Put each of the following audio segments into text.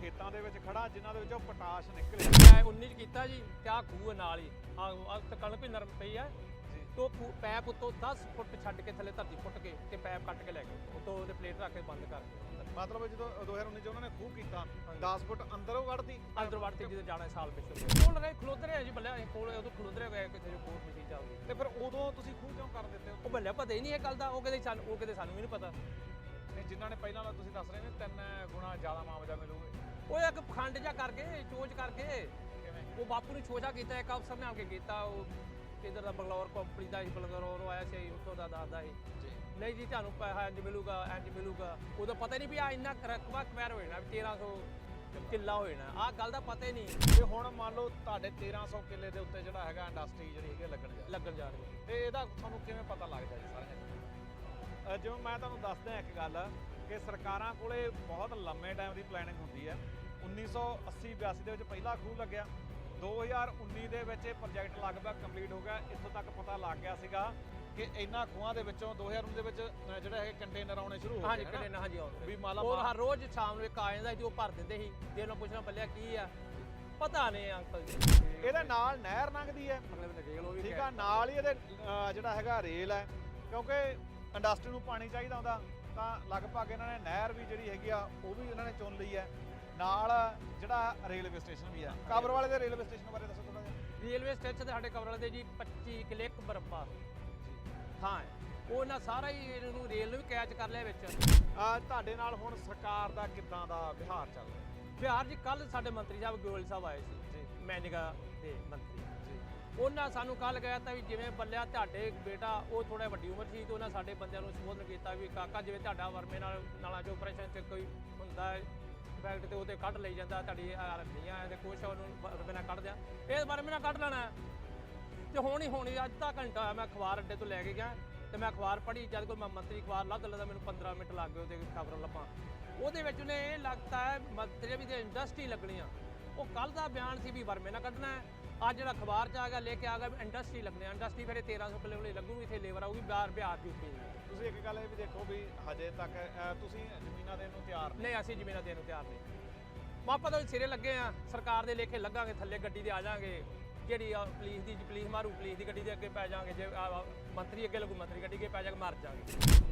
ਖੇਤਾਂ ਦੇ ਵਿੱਚ ਖੜਾ ਜਿਨ੍ਹਾਂ ਦੇ ਵਿੱਚੋਂ ਪੋਟਾਸ਼ ਨਿਕਲਿਆ। ਮੈਂ 19 ਚ ਕੀਤਾ ਜੀ ਤੇ ਖੂਹ ਹੈ ਨਾਲ ਹੀ। ਆ ਕਣਕ ਵੀ ਨਰਮ ਪਈ ਆ। ਤੋ ਪੈਪ ਉੱਤੋਂ 10 ਫੁੱਟ ਛੱਡ ਕੇ ਥੱਲੇ ਧਰਤੀ ਫੁੱਟ ਕੇ ਤੇ ਪੈਪ ਕੱਟ ਕੇ ਲੈ ਗਏ। ਉੱਤੋਂ ਉਹਦੇ ਪਲੇਟ ਰੱਖ ਕੇ ਬੰਦ ਕਰ ਮਤਲਬ ਜਦੋਂ 2019 ਚ ਉਹਨਾਂ ਨੇ ਖੂਹ ਕੀਤਾ ਹਾਂਜੀ। 10 ਫੁੱਟ ਅੰਦਰੋਂ ਕੱਢਦੀ ਅੰਦਰ ਵੜਤੇ ਜਦੋਂ ਜਾਣਾ ਸਾਲ ਪਿੱਛੇ। ਕੋਲ ਰਹੇ ਖਲੋਦਰੇ ਆ ਜੀ ਬੱਲੇ ਕੋਲ ਉਦੋਂ ਖਲੋਦਰੇ ਗਏ ਕਿਤੇ ਜੋ ਕੋਰਟ ਮਸ਼ੀਨ ਚੱਲਦੀ। ਤੇ ਫਿਰ ਉਦੋਂ ਤੁਸੀਂ ਖੂਹ ਕਿਉਂ ਕਰ ਦਿੱਤੇ? ਉਹ ਬੱਲੇ ਪਤਾ ਹੀ ਨਹੀਂ ਇਹ ਗੱਲ ਦਾ ਉਹ ਕਹਿੰਦੇ ਸਾਨੂੰ ਉਹ ਕਹਿੰਦੇ ਸਾਨੂੰ ਵੀ ਨਹੀਂ ਪਤਾ। ਜਿਨ੍ਹਾਂ ਨੇ ਪਹਿਲਾਂ ਵਾਲਾ ਤੁਸੀਂ ਦੱਸ ਰਹੇ ਨੇ ਤਿੰਨ ਗੁਣਾ ਜ਼ਿਆਦਾ ਮਾਮਲਾ ਮਿਲੂਗੇ। ਉਹ ਇੱਕ ਪਖੰਡ ਜਿਹਾ ਕਰਕੇ ਚੋਜ ਕਰਕੇ। ਕਿਵੇਂ? ਉਹ ਬਾਪੂ ਨੇ ਛੋਜਾ ਕੀਤਾ ਇੱਕ ਅਫਸਰ ਨੇ ਆ ਕੇ ਕੀਤਾ। ਉਹ ਕਿਧਰ ਦਾ ਬੰਗਲੌਰ ਕੰਪਨੀ ਦਾ ਸੀ ਬੰਗਲੌਰ ਆਇਆ ਸੀ ਉੱਥੋਂ ਦਾ ਦੱਸਦਾ ਸੀ। ਜੀ। ਨਹੀਂ ਜੀ ਤੁਹਾਨੂੰ ਪੈਸਾ ਇੰਜ ਮਿਲੂਗਾ ਇੰਜ ਮਿਲੂਗਾ। ਉਦੋਂ ਪਤਾ ਨਹੀਂ ਵੀ ਆ ਇੰਨਾ ਰਕਬਾ ਕਵੈਰ ਹੋਣਾ ਵੀ 1300 ਕਿੱਲਾ ਹੋਣਾ। ਆਹ ਗੱਲ ਦਾ ਪਤਾ ਹੀ ਨਹੀਂ। ਤੇ ਹੁਣ ਮੰਨ ਲਓ ਤੁਹਾਡੇ 1300 ਕਿੱਲੇ ਦੇ ਉੱਤੇ ਜਿਹੜਾ ਹੈਗਾ ਇੰਡਸਟਰੀ ਜਿਹੜੀ ਹੈਗੀ ਆ ਲੱਗਣ ਜਾ ਰਹੀ ਲੱਗਣ ਜਾ ਰਹੀ ਹੈ। ਤੇ ਇਹਦਾ ਤੁਹਾਨੂੰ ਕਿਵੇਂ ਪਤਾ ਲੱਗਦਾ ਜੀ ਸਾਰੀਆਂ ਜਿਵੇਂ ਮੈਂ ਤੁਹਾਨੂੰ ਦੱਸਦਾ ਇੱਕ ਗੱਲ ਕਿ ਸਰਕਾਰਾਂ ਕੋਲੇ ਬਹੁਤ ਲੰਮੇ ਟਾਈਮ ਦੀ ਪਲੈਨਿੰਗ ਹੁੰਦੀ ਹੈ। 1980 82 ਦੇ ਵਿੱਚ ਪਹਿਲਾ ਖੂਹ ਲੱਗਿਆ। 2019 ਦੇ ਵਿੱਚ ਇਹ ਪ੍ਰੋਜੈਕਟ ਲਗਭਗ ਕੰਪਲੀਟ ਹੋ ਗਿਆ। ਇੱਥੋਂ ਤੱਕ ਪਤਾ ਲੱਗ ਗਿਆ ਸੀਗਾ ਕਿ ਇਹਨਾਂ ਖੂਹਾਂ ਦੇ ਵਿੱਚੋਂ 2019 ਦੇ ਵਿੱਚ ਜਿਹੜਾ ਇਹ ਕੰਟੇਨਰ ਆਉਣੇ ਸ਼ੁਰੂ ਹੋ ਹਾਂਜੀ ਗਏ ਹਾਂਜੀ ਆਉਂਦੇ ਵੀ ਮਾਲਾ ਉਹ ਮਾਲ- ਹਰ ਰੋਜ਼ ਸ਼ਾਮ ਨੂੰ ਇੱਕ ਆ ਜਾਂਦਾ ਸੀ ਉਹ ਭਰ ਦਿੰਦੇ ਸੀ। ਤੇ ਉਹਨੂੰ ਪੁੱਛਣਾ ਬੱਲਿਆ ਕੀ ਆ? ਪਤਾ ਨਹੀਂ ਅੰਕਲ ਜੀ। ਇਹਦੇ ਨਾਲ ਨਹਿਰ ਲੰਘਦੀ ਹੈ। ਠੀਕ ਆ ਨਾਲ ਹੀ ਇਹਦੇ ਜਿਹੜਾ ਹੈਗਾ ਰੇਲ ਹੈ। ਕਿਉਂਕਿ ਇੰਡਸਟਰੀ ਨੂੰ ਪਾਣੀ ਚਾਹੀਦਾ ਹੁੰਦਾ ਤਾਂ ਲਗਭਗ ਇਹਨਾਂ ਨੇ ਨਹਿਰ ਵੀ ਜਿਹੜੀ ਹੈਗੀ ਆ ਉਹ ਵੀ ਇਹਨਾਂ ਨੇ ਚੁਣ ਲਈ ਹੈ। ਨਾਲ ਜਿਹੜਾ ਰੇਲਵੇ ਸਟੇਸ਼ਨ ਵੀ ਆ ਕਾਬਰ ਵਾਲੇ ਦੇ ਰੇਲਵੇ ਸਟੇਸ਼ਨ ਬਾਰੇ ਦੱਸੋ ਥੋੜਾ ਜਿਹਾ। ਰੇਲਵੇ ਸਟੇਸ਼ਨ ਤੇ ਸਾਡੇ ਕਵਰ ਵਾਲੇ ਦੇ ਜੀ 25 ਕਲਿੱਕ ਬਰਪਾ ਥਾਂ ਹੈ ਉਹ ਨਾ ਸਾਰਾ ਹੀ ਇਹਨੂੰ ਰੇਲ ਨੂੰ ਵੀ ਕੈਚ ਕਰ ਲਿਆ ਵਿੱਚ। ਆ ਤੁਹਾਡੇ ਨਾਲ ਹੁਣ ਸਰਕਾਰ ਦਾ ਕਿੱਦਾਂ ਦਾ ਵਿਹਾਰ ਚੱਲ ਰਿਹਾ? ਬਿਹਾਰ ਜੀ ਕੱਲ ਸਾਡੇ ਮੰਤਰੀ ਸਾਹਿਬ ਗੋਇਲ ਸਾਹਿਬ ਆਏ ਸੀ। ਜੀ। ਮੈਨਿਗਾ ਦੇ ਮੰਤਰੀ। ਉਹਨਾਂ ਸਾਨੂੰ ਕੱਲ ਗਿਆ ਤਾਂ ਵੀ ਜਿਵੇਂ ਬੱਲਿਆ ਤੁਹਾਡੇ ਬੇਟਾ, ਉਹ ਥੋੜਾ ਵੱਡੀ ਉਮਰ ਸੀ ਤੇ ਉਹਨਾਂ ਸਾਡੇ ਬੰਦਿਆਂ ਨੂੰ ਸੰਬੋਧਨ ਕੀਤਾ ਵੀ ਕਾਕਾ ਜਿਵੇਂ ਤੁਹਾਡਾ ਵਰਮੇ ਨਾਲ ਨਾਲਾਂ ਚੋਂ ਆਪਰੇਸ਼ਨ ਚ ਕੋਈ ਹੁੰਦਾ ਇਫੈਕਟ ਤੇ ਉਹਦੇ ਕੱਢ ਲਈ ਜਾਂਦਾ, ਤੁਹਾਡੀ ਹੱਡੀਆਂ ਤੇ ਕੁਛ ਉਹਨੂੰ ਵਰਮੇ ਨਾਲ ਕੱਢ ਦਿਆਂ। ਇਹ ਵਰਮੇ ਨਾਲ ਕੱਢ ਲੈਣਾ। ਹੈ। ਤੇ ਹੁਣ ਹੀ ਹੁਣ ਹੀ, ਅੱਜ ਦਾ ਘੰਟਾ ਹੋਇਆ, ਮੈਂ ਅਖਬਾਰ ਅੱਡੇ ਤੋਂ ਲੈ ਕੇ ਗਿਆ ਤੇ ਮੈਂ ਅਖਬਾਰ ਪੜ੍ਹੀ, ਜਦ ਕੋਈ ਮੈਂ, ਮੰਤਰੀ ਅਖਬਾਰ ਲੱਭ ਲੱਦਾ, ਮੈਨੂੰ 15 ਮਿੰਟ ਲੱਗ ਗਏ ਉਹਦੇ ਖਬਰ ਲੱਭਾਂ। ਉਹਦੇ ਵਿੱਚ ਉਹਨੇ ਇਹ ਲੱਗਦਾ ਹੈ ਮੰਤਰੀ ਵੀ ਤੇ ਇੰਡਸਟਰੀ ਲੱਗਣੀ ਆ ਉਹ ਕੱਲ ਦਾ ਬਿਆਨ ਸੀ ਵੀ ਵਰਮੇ ਨਾਲ ਕੱਢਣਾ ਹੈ। ਅੱਜ ਜਿਹੜਾ ਅਖਬਾਰ ਚ ਆ ਗਿਆ ਲੈ ਕੇ ਆ ਗਿਆ ਵੀ ਇੰਡਸਟਰੀ ਲੱਗਣੀ ਆ। ਇੰਡਸਟਰੀ ਫਿਰ ਇਹ 1300 ਕਿੱਲੇ ਵਾਲੀ ਲੱਗੂਗੀ ਇੱਥੇ ਲੇਬਰ ਆਊਗੀ ਬਿਹਾਰ ਬਿਹਾਰ ਦੀ ਤੁਸੀਂ ਇੱਕ ਗੱਲ ਇਹ ਵੀ ਦੇਖੋ ਵੀ ਹਜੇ ਤੱਕ ਤੁਸੀਂ ਜ਼ਮੀਨਾਂ ਦੇਣ ਨੂੰ ਤਿਆਰ ਨਹੀਂ। ਅਸੀਂ ਜ਼ਮੀਨਾਂ ਦੇਣ ਨੂੰ ਤਿਆਰ ਨਹੀਂ। ਮਾਪਾ ਤਾਂ ਸਿਰੇ ਲੱਗੇ ਆ ਸਰਕਾਰ ਦੇ ਲੇਖੇ ਲੱਗਾਂਗੇ ਥੱਲੇ ਗੱਡੀ ਦੇ ਆ ਜਾਾਂਗੇ। ਜਿਹੜੀ ਆ ਪੁਲਿਸ ਦੀ ਪੁਲਿਸ ਮਾਰੂ ਪੁਲਿਸ ਦੀ ਗੱਡੀ ਦੇ ਅੱਗੇ ਪੈ ਜਾਾਂਗੇ ਜੇ ਮੰਤਰੀ ਅੱਗੇ ਲੱਗੂ ਮੰਤਰੀ ਗੱਡੀ ਅੱਗੇ ਪੈ ਜਾਾਂਗੇ ਮਰ ਜਾਾਂਗੇ।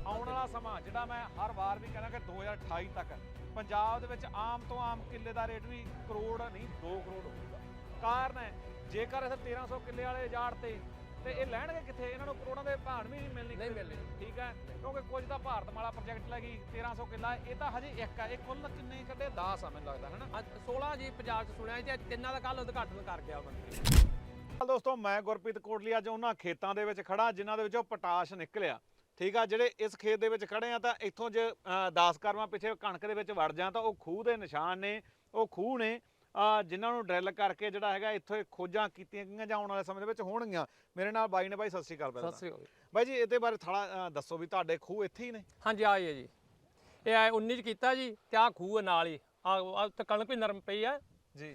ਆਉਣ ਵਾਲਾ ਸਮਾਂ ਜਿਹੜਾ ਮੈਂ ਹਰ ਵਾਰ ਵੀ ਕਹਿੰਦਾ ਕਿ 2028 ਤੱਕ ਪੰਜਾਬ ਦੇ ਵਿੱਚ ਆਮ ਤੋਂ ਆਮ ਕਿੱਲੇ ਦਾ ਰੇਟ ਵੀ ਕਰੋੜ ਨਹੀਂ 2 ਕਰੋੜ ਹੋਊਗਾ। ਕਾਰਨ ਹੈ ਜੇਕਰ ਇਹ 1300 ਕਿੱਲੇ ਵਾਲੇ ਜਾੜ ਤੇ ਤੇ ਇਹ ਲੈਣਗੇ ਕਿੱਥੇ? ਇਹਨਾਂ ਨੂੰ ਕਰੋੜਾਂ ਦੇ ਭਾਣ ਵੀ ਨਹੀਂ ਮਿਲਣੀ ਨਹੀਂ। ਮਿਲਣੀ। ਠੀਕ ਹੈ? ਕਿਉਂਕਿ ਕੁਝ ਤਾਂ ਭਾਰਤ ਮਾਲਾ ਪ੍ਰੋਜੈਕਟ ਲੱਗੀ 1300 ਕਿੱਲਾ ਇਹ ਤਾਂ ਹਜੇ ਇੱਕ ਹੈ। ਇਹ ਕੁੱਲ ਕਿੰਨੇ ਕੱਢੇ? 10 ਆ ਮੈਨੂੰ ਲੱਗਦਾ ਹਨਾ? ਅੱਜ 16 ਜੀ ਪੰਜਾਬ ਚ ਸੁਣਿਆ ਤੇ ਤਿੰਨਾਂ ਦਾ ਕੱਲ ਉਦਘਾਟਨ ਕਰ ਗਿਆ ਮੰਤਰੀ ਦੋਸਤੋ ਮੈਂ ਗੁਰਪ੍ਰੀਤ ਕੋਟਲੀ ਅੱਜ ਉਹਨਾਂ ਖੇਤਾਂ ਦੇ ਵਿੱਚ ਖੜਾ ਜਿਨ੍ਹਾਂ ਦੇ ਵਿੱਚੋਂ ਪੋਟਾਸ਼ ਨਿਕਲਿਆ। ਠੀਕ ਆ ਜਿਹੜੇ ਇਸ ਖੇਤ ਦੇ ਵਿੱਚ ਖੜੇ ਆ ਤਾਂ ਇੱਥੋਂ ਜੇ 10 ਕਰਮਾਂ ਪਿੱਛੇ ਕਣਕ ਦੇ ਵਿੱਚ ਵੜ ਜਾਂ ਤਾਂ ਉਹ ਖੂਹ ਦੇ ਨਿਸ਼ਾਨ ਨੇ ਉਹ ਖੂਹ ਨੇ। ਜਿਨ੍ਹਾਂ ਨੂੰ ਡਰਿਲ ਕਰਕੇ ਜਿਹੜਾ ਹੈਗਾ ਇੱਥੋਂ ਖੋਜਾਂ ਕੀਤੀਆਂ ਗਈਆਂ ਜਾਂ ਆਉਣ ਵਾਲੇ ਸਮੇਂ ਦੇ ਵਿੱਚ ਹੋਣਗੀਆਂ। ਮੇਰੇ ਨਾਲ ਬਾਈ ਨੇ ਬਾਈ ਸਤਿ ਸ਼੍ਰੀ ਅਕਾਲ ਪਹਿਲਾਂ। ਸਤਿ ਸ੍ਰੀ ਅਕਾਲ। ਬਾਈ ਜੀ ਇਹਦੇ ਬਾਰੇ ਥੋੜਾ ਦੱਸੋ ਵੀ ਤੁਹਾਡੇ ਖੂਹ ਇੱਥੇ ਹੀ ਨੇ? ਹਾਂਜੀ ਆਈ ਹੈ ਜੀ। ਇਹ ਆ 19 ਚ ਕੀਤਾ ਜੀ ਤੇ ਆਹ ਖੂਹ ਨਾਲ ਹੀ। ਆ ਤੇ ਕਣਕ ਵੀ ਨਰਮ ਪਈ ਆ।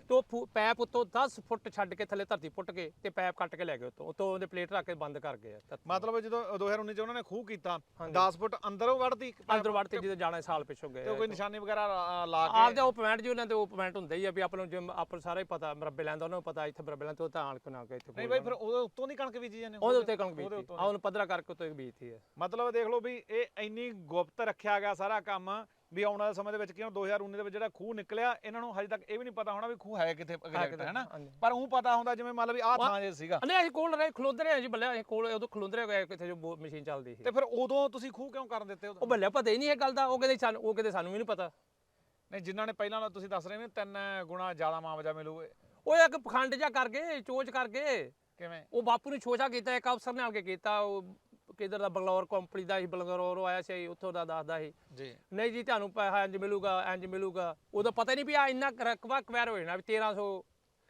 ਤੋ ਪੈਪ ਉੱਤੋਂ 10 ਫੁੱਟ ਛੱਡ ਕੇ ਥੱਲੇ ਧਰਤੀ ਫੁੱਟ ਕੇ ਤੇ ਪੈਪ ਕੱਟ ਕੇ ਲੈ ਗਏ ਉੱਤੋਂ। ਉੱਤੋਂ ਉਹਦੇ ਪਲੇਟ ਰੱਖ ਕੇ ਬੰਦ ਕਰ ਗਏ। ਮਤਲਬ ਜਦੋਂ 2019 ਚ ਉਹਨਾਂ ਨੇ ਖੂਹ ਕੀਤਾ ਹਾਂਜੀ। 10 ਫੁੱਟ ਅੰਦਰੋਂ ਵੜਦੀ। ਅੰਦਰ ਵੜ ਤੇ ਜਦੋਂ ਜਾਣਾ ਸਾਲ ਪਿੱਛੋਂ ਗਏ ਤੇ ਕੋਈ ਨਿਸ਼ਾਨੀ ਵਗੈਰਾ ਲਾ- ਕੇ? ਆਪਦੇ ਉਹ ਪੁਆਇੰਟ ਜੀ ਉਹਨਾਂ ਦੇ ਉਹ ਪੁਆਇੰਟ ਹੁੰਦੇ ਹੀ ਆ ਵੀ ਆਪਾਂ ਨੂੰ ਜਿਵੇਂ ਆਪਾਂ ਨੂੰ ਸਾਰਾ ਹੀ ਪਤਾ ਮਰੱਬੇ ਲੈਂਦਾ ਉਹਨਾਂ ਨੂੰ ਪਤਾ ਇੱਥੇ ਮਰੱਬੇ ਲੈਂਦਾ ਉਹ ਤਾਂ ਆਣ ਕੇ ਨਾ ਕੇ ਇੱਥੇ ਨਹੀਂ ਬਾਈ ਫਿਰ ਉਹਦੇ ਉੱਤੋਂ ਦੀ ਕਣਕ ਬੀਜੀ ਜਾਂਦੇ? ਉਹਦੇ ਉੱਤੇ ਕਣਕ ਉੱਤੋਂ ਆ ਉਹਨੂੰ ਪੱਧਰਾ ਕਰਕੇ ਉੱਤੇ ਬੀਜਤੀ ਹੈ ਮਤਲਬ ਦੇਖ ਲਓ ਵੀ ਇਹ ਇੰਨੀ ਗੁਪਤ ਰੱਖਿਆ ਗਿਆ ਸਾਰਾ ਕੰਮ ਵੀ ਆਉਣ ਵਾਲੇ ਸਮੇਂ ਦੇ ਵਿੱਚ ਕਿਉਂ 2019 ਦੇ ਵਿੱਚ ਜਿਹੜਾ ਖੂਹ ਨਿਕਲਿਆ ਇਹਨਾਂ ਨੂੰ ਹਜੇ ਤੱਕ ਇਹ ਵੀ ਨਹੀਂ ਪਤਾ ਹੋਣਾ ਵੀ ਖੂਹ ਹੈ ਕਿੱਥੇ ਐਗਜ਼ੈਕਟ ਹੈ ਨਾ? ਹਾਂਜੀ। ਪਰ ਉਹ ਪਤਾ ਹੁੰਦਾ ਜਿਵੇਂ ਮੰਨ ਲਓ ਵੀ ਆਹ ਥਾਂ ਜੇ ਸੀਗਾ। ਨਹੀਂ ਅਸੀਂ ਕੋਲ ਰਹੇ ਖਲੋਦਰੇ ਆ ਜੀ ਬੱਲੇ ਅਸੀਂ ਕੋਲ ਉਦੋਂ ਖਲੋਦਰੇ ਗਏ ਕਿੱਥੇ ਜੋ ਮਸ਼ੀਨ ਚੱਲਦੀ ਸੀ। ਤੇ ਫਿਰ ਉਦੋਂ ਤੁਸੀਂ ਖੂਹ ਕਿਉਂ ਕਰਨ ਦਿੱਤੇ ਉਹ ਬੱਲੇ ਪਤਾ ਹੀ ਨਹੀਂ ਇਹ ਗੱਲ ਦਾ ਉਹ ਕਹਿੰਦੇ ਸਾਨੂੰ ਉਹ ਕਹਿੰਦੇ ਸਾਨੂੰ ਵੀ ਨਹੀਂ ਪਤਾ। ਨਹੀਂ ਜਿਨ੍ਹਾਂ ਨੇ ਪਹਿਲਾਂ ਤੁਸੀਂ ਦੱਸ ਰਹੇ ਹੋ ਤਿੰਨ ਗੁਣਾ ਜ਼ਿਆਦਾ ਮਾਮਜਾ ਮਿਲੂਗੇ ਉਹ ਇੱਕ ਪਖੰਡ ਜਿਹਾ ਕਰਕੇ ਚੋਚ ਕਰਕੇ ਕਿਵੇਂ? ਉਹ ਬਾਪੂ ਨੇ ਛੋਜਾ ਕੀਤਾ ਇੱਕ ਅਫਸਰ ਨੇ ਆ ਕੇ ਕੀਤਾ ਉਹ ਕਿਧਰ ਦਾ ਬੰਗਲੌਰ ਕੰਪਨੀ ਦਾ ਸੀ ਬੰਗਲੌਰ ਆਇਆ ਸੀ ਉੱਥੋਂ ਦਾ ਦੱਸਦਾ ਸੀ। ਜੀ। ਨਹੀਂ ਜੀ ਤੁਹਾਨੂੰ ਪੈਸਾ ਇੰਜ ਮਿਲੂਗਾ ਇੰਜ ਮਿਲੂਗਾ। ਉਦੋਂ ਪਤਾ ਨਹੀਂ ਵੀ ਆ ਇੰਨਾ ਰਕਬਾ ਕਵੈਰ ਹੋ ਜਾਣਾ ਵੀ 1300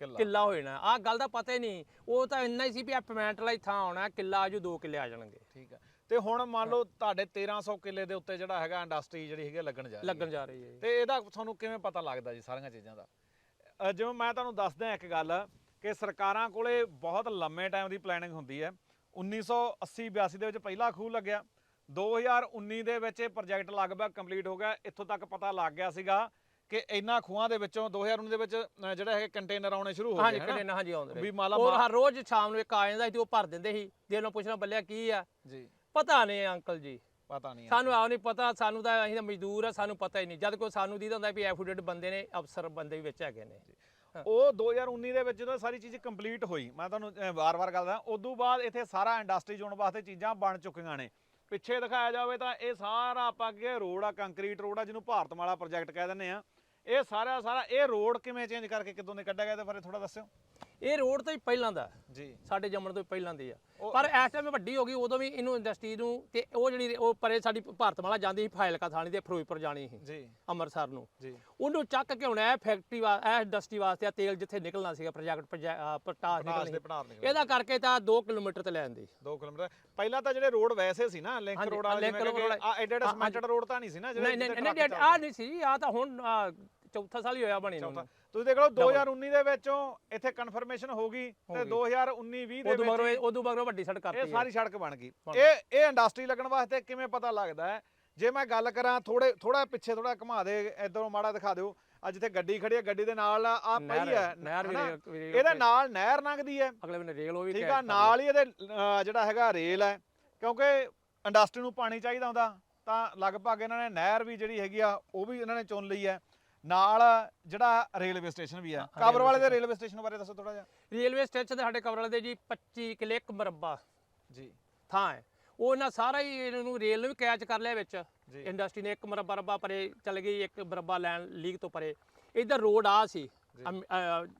ਕਿੱਲਾ। ਕਿੱਲਾ ਹੋ ਜਾਣਾ। ਆ ਗੱਲ ਦਾ ਪਤਾ ਹੀ ਨਹੀਂ। ਉਹ ਤਾਂ ਇੰਨਾ ਹੀ ਸੀ ਵੀ ਆ ਪੇਮੈਂਟ ਹੀ ਥਾਂ ਆਉਣਾ ਕਿੱਲਾ ਆਜੂ 2 ਕਿੱਲੇ ਆ ਜਾਣਗੇ। ਠੀਕ ਹੈ ਤੇ ਹੁਣ ਮੰਨ ਲਓ ਤੁਹਾਡੇ 1300 ਕਿੱਲੇ ਦੇ ਉੱਤੇ ਜਿਹੜਾ ਹੈਗਾ ਇੰਡਸਟਰੀ ਜਿਹੜੀ ਹੈਗੀ ਆ ਲੱਗਣ ਜਾ ਰਹੀ ਹੈ ਲੱਗਣ ਜਾ ਰਹੀ ਹੈ ਜੀ। ਤੇ ਇਹਦਾ ਤੁਹਾਨੂੰ ਕਿਵੇਂ ਪਤਾ ਲੱਗਦਾ ਜੀ ਸਾਰੀਆਂ ਚੀਜ਼ਾਂ ਦਾ? ਜਿਵੇਂ ਮੈਂ ਤੁਹਾਨੂੰ ਦੱਸਦਾ ਇੱਕ ਗੱਲ ਕਿ ਸਰਕਾਰਾਂ ਕੋਲੇ ਬਹੁਤ ਲੰਮੇ ਟਾਈਮ ਦੀ ਪਲੈਨਿੰਗ ਹੁੰਦੀ ਹੈ। 1980 82 ਦੇ ਵਿੱਚ ਪਹਿਲਾ ਖੂਹ ਲੱਗਿਆ। 2019 ਦੇ ਵਿੱਚ ਇਹ ਪ੍ਰੋਜੈਕਟ ਲਗਭਗ ਕੰਪਲੀਟ ਹੋ ਗਿਆ। ਇੱਥੋਂ ਤੱਕ ਪਤਾ ਲੱਗ ਗਿਆ ਸੀਗਾ ਕਿ ਇੰਨਾ ਖੂਹਾਂ ਦੇ ਵਿੱਚੋਂ 2019 ਦੇ ਵਿੱਚ ਜਿਹੜਾ ਹੈ ਕੰਟੇਨਰ ਆਉਣੇ ਸ਼ੁਰੂ ਹੋ ਗਏ ਕੰਟੇਨਰ ਹਾਂਜੀ ਆਉਂਦੇ ਵੀ ਮਾਲਾ ਮਾ- ਹਰ ਰੋਜ਼ ਸ਼ਾਮ ਨੂੰ ਇੱਕ ਆ ਜਾਂਦਾ ਸੀ ਤੇ ਉਹ ਭਰ ਦਿੰਦੇ ਸੀ। ਜੇ ਉਹਨੂੰ ਪੁੱਛਣਾ ਬੱਲਿਆ ਕੀ ਆ? ਜੀ। ਪਤਾ ਨਹੀਂ ਅੰਕਲ ਜੀ। ਪਤਾ ਨਹੀਂ ਸਾਨੂੰ ਆਉ ਨਹੀਂ ਪਤਾ ਸਾਨੂੰ ਤਾਂ ਅਸੀਂ ਤਾਂ ਮਜ਼ਦੂਰ ਆ ਸਾਨੂੰ ਪਤਾ ਹੀ ਨਹੀਂ। ਜਦ ਕੋਈ ਸਾਨੂੰ ਦੀਦਾ ਹੁੰਦਾ ਵੀ ਐਫੀਡੇਟ ਬੰਦੇ ਨੇ ਅਫਸਰ ਬੰਦੇ ਵੀ ਵਿੱਚ ਹੈਗੇ ਨੇ। ਉਹ 2019 ਦੇ ਵਿੱਚ ਜਦੋਂ ਸਾਰੀ ਚੀਜ਼ ਕੰਪਲੀਟ ਹੋਈ, ਮੈਂ ਤੁਹਾਨੂੰ ਵਾਰ-ਵਾਰ ਗੱਲ ਦੱਸਾਂ, ਉਦੋਂ ਬਾਅਦ ਇੱਥੇ ਸਾਰਾ ਇੰਡਸਟਰੀ ਜ਼ੋਨ ਵਾਸਤੇ ਚੀਜ਼ਾਂ ਬਣ ਚੁੱਕੀਆਂ ਨੇ। ਪਿੱਛੇ ਦਿਖਾਇਆ ਜਾਵੇ ਤਾਂ ਇਹ ਸਾਰਾ ਆਪਾਂ ਅੱਗੇ ਰੋਡ ਆ ਕੰਕਰੀਟ ਰੋਡ ਆ, ਜਿਹਨੂੰ ਭਾਰਤਮਾਲਾ ਪ੍ਰੋਜੈਕਟ ਕਹਿ ਦਿੰਦੇ ਆ। ਇਹ ਸਾਰਾ ਸਾਰਾ ਇਹ ਰੋਡ ਕਿਵੇਂ ਚੇਂਜ ਕਰਕੇ ਕਿਦੋਂ ਨੇ ਕੱਢਿਆ ਗਿਆ ਤੇ ਬਾਰੇ ਥੋੜਾ ਦੱਸਿਓ। ਇਹ ਰੋਡ ਤਾਂ ਹੀ ਪਹਿਲਾਂ ਦਾ। ਜੀ। ਸਾਡੇ ਜੰਮਣ ਤੋਂ ਪਹਿਲਾਂ ਦੀ ਆ। ਪਰ ਇਸ ਟਾਈਮ ਵੱਡੀ ਹੋ ਗਈ ਉਦੋਂ ਵੀ ਇਹਨੂੰ ਇੰਡਸਟਰੀ ਨੂੰ ਤੇ ਉਹ ਜਿਹੜੀ ਉਹ ਪਰੇ ਸਾਡੀ ਭਾਰਤਮਾਲਾ ਜਾਂਦੀ ਸੀ ਫਾਇਲਕਾ ਥਾਣੀ ਤੇ ਫਿਰੋਜ਼ਪੁਰ ਜਾਣੀ ਸੀ ਜੀ। ਅੰਮ੍ਰਿਤਸਰ ਨੂੰ। ਜੀ। ਉਹਨੂੰ ਚੱਕ ਕੇ ਹੁਣ ਇਹ ਫੈਕਟਰੀ ਵਾ ਇਹ ਇੰਡਸਟਰੀ ਵਾਸਤੇ ਆ ਤੇਲ ਜਿੱਥੇ ਨਿਕਲਣਾ ਸੀਗਾ ਪ੍ਰੋਜੈਕਟ ਪਟਾਸ ਨਿਕਲਣੀ ਇਹਦਾ ਕਰਕੇ ਤਾਂ 2 ਕਿਲੋਮੀਟਰ ਤੇ ਲੈਣ ਦੀ। 2 ਕਿਲੋਮੀਟਰ। ਪਹਿਲਾਂ ਤਾਂ ਜਿਹੜੇ ਰੋਡ ਵੈਸੇ ਸੀ ਨਾ ਲਿੰਕ ਰੋਡ ਆ ਐਡੇ ਐਡੇ ਸਮੈਂਟਡ ਰੋਡ ਤਾਂ ਨਹੀਂ ਸੀ ਨਾ ਨਹੀਂ ਨਹੀਂ ਨਹੀਂ ਆ ਨਹੀਂ ਸੀ ਆ ਤਾਂ ਹੁਣ ਚੌਥਾ ਸਾਲ ਹੀ ਹੋਇਆ ਬਣੀ ਨੂੰ। ਤੁਸੀਂ ਦੇਖ ਲਓ 2019 ਦੇ ਵਿੱਚੋਂ ਇੱਥੇ ਕਨਫਰਮੇਸ਼ਨ ਹੋ ਗਈ ਤੇ ਗਈ। 2019 20 ਦੇ ਮਗਰੋਂ ਵਿੱਚ ਇਹ- ਉਦੋਂ ਮਗਰੋਂ ਵੱਡੀ ਸੜਕ ਇਹ ਕਰਤੀ ਹੈ। ਸਾਰੀ ਸੜਕ ਬਣ ਗਈ। ਇਹ ਇਹ ਇੰਡਸਟਰੀ ਲੱਗਣ ਵਾਸਤੇ ਕਿਵੇਂ ਪਤਾ ਲੱਗਦਾ ਹੈ? ਜੇ ਮੈਂ ਗੱਲ ਕਰਾਂ ਥੋੜੇ ਥੋੜਾ ਪਿੱਛੇ ਥੋੜਾ ਘੁਮਾ ਦੇ ਇਧਰੋਂ ਮਾੜਾ ਦਿਖਾ ਦਿਓ। ਆ ਜਿੱਥੇ ਗੱਡੀ ਖੜੀ ਹੈ ਗੱਡੀ ਦੇ ਨਾਲ ਆ ਪਈ ਹੈ ਨਹਿਰ ਇਹਦੇ ਨਾਲ ਨਹਿਰ ਲੰਘਦੀ ਹੈ। ਅਗਲੇ ਬੰਨੇ ਰੇਲ ਉਹ ਵੀ ਠੀਕ ਆ ਨਾਲ ਹੀ ਇਹਦੇ ਜਿਹੜਾ ਹੈਗਾ ਰੇਲ ਹੈ। ਕਿਉਂਕਿ ਇੰਡਸਟਰੀ ਨੂੰ ਪਾਣੀ ਚਾਹੀਦਾ ਹੁੰਦਾ ਤਾਂ ਲਗਭਗ ਇਹਨਾਂ ਨੇ ਨਹਿਰ ਵੀ ਜਿਹੜੀ ਹੈਗੀ ਆ ਉਹ ਵੀ ਇਹਨਾਂ ਨੇ ਚੁਣ ਲਈ ਹੈ। ਨਾਲ ਜਿਹੜਾ ਰੇਲਵੇ ਸਟੇਸ਼ਨ ਵੀ ਹਾਂ, ਕਾਬਰ ਵਾਲੇ ਦੇ ਰੇਲਵੇ ਸਟੇਸ਼ਨ ਬਾਰੇ ਦੱਸੋ ਥੋੜਾ ਜਿਹਾ। ਰੇਲਵੇ ਸਟੇਸ਼ਨ ਤੇ ਸਾਡੇ ਕਵਰ ਵਾਲੇ ਦੇ ਜੀ 25 ਕਿਲੇ ਇੱਕ ਮਰਬਾ। ਜੀ। ਥਾਂ ਹੈ। ਉਹ ਇਹਨਾਂ ਸਾਰਾ ਹੀ ਇਹਨੂੰ ਰੇਲ ਨੂੰ ਵੀ ਕੈਚ ਕਰ ਲਿਆ ਵਿੱਚ। ਜੀ। ਇੰਡਸਟਰੀ ਨੇ ਇੱਕ ਮਰਬਾ ਰਬਾ ਪਰੇ ਚਲ ਗਈ ਇੱਕ ਮਰਬਾ ਲੈਣ ਲੀਕ ਤੋਂ ਪਰੇ। ਇਧਰ ਰੋਡ ਆ ਸੀ। ਜੀ।